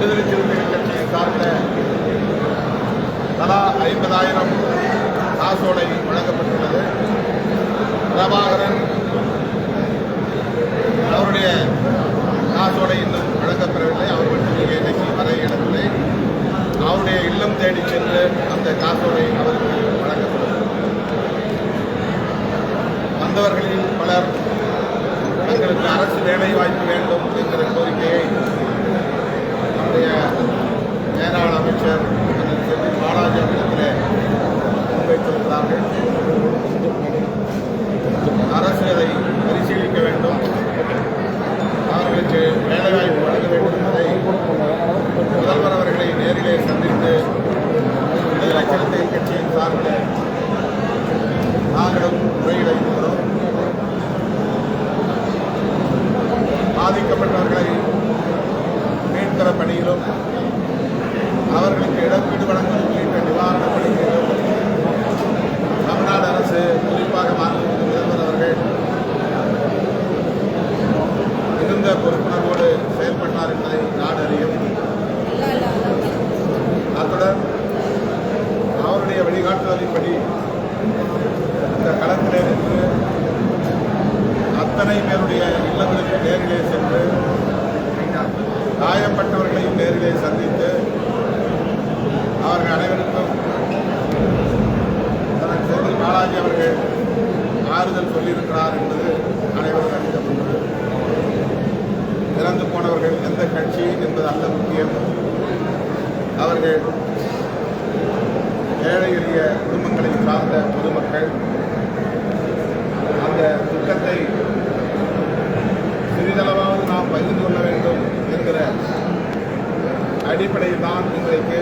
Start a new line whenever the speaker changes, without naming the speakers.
விடுதலை சிறுத்தைகள் கட்சியை சார்ந்த தலா ஐம்பதாயிரம் காசோடை வழங்கப்பட்டுள்ளது. பிரபாகரன் அவருடைய காசோடை இன்னும் வழங்கப்பெறவில்லை அவர் மட்டும் இன்னைக்கு வர இயலவில்லை அவருடைய இல்லம் தேடி சென்று அந்த காசோடை அவருக்கு வழங்கப்படும். வந்தவர்களில் பலர் தங்களுக்கு அரசு வேலை வாய்ப்பு வேண்டும் என்கிற கோரிக்கையை முன்வைத்திருக்கிறார்கள் அரசு அதை பரிசீலிக்க வேண்டும். அவர்களுக்கு வேலைவாய்ப்பு வழங்க வேண்டும் என்பதை முதல்வர் அவர்களை நேரிலே சந்தித்து விடுதலை சிறுத்தை கட்சியின் சார்பில் நாங்களும் முறையிட பாதிக்கப்பட்டவர்களை மீட்கிற பணியிலும் அவர்களுக்கு இழப்பீடு வழங்குவது வழிகாட்டுதலின்படி இந்த களத்திலே நின்று அத்தனை பேருடைய இல்லங்களுக்கு நேரிலே சென்று காயப்பட்டவர்களையும் நேரிலே சந்தித்து அவர்கள் அனைவருக்கும் தனது செந்தில் பாலாஜி அவர்கள் ஆறுதல் சொல்லியிருக்கிறார் என்பது அனைவரும் அறிந்தது இறந்து போனவர்கள் எந்த கட்சி என்பது அல்ல முக்கியம். அவர்கள் ஏழை குடும்பங்களை சார்ந்த பொதுமக்கள் அந்த துக்கத்தை சிறிதளவாவது நாம் பகிர்ந்து கொள்ள வேண்டும் என்கிற அடிப்படையில் தான் இன்றைக்கு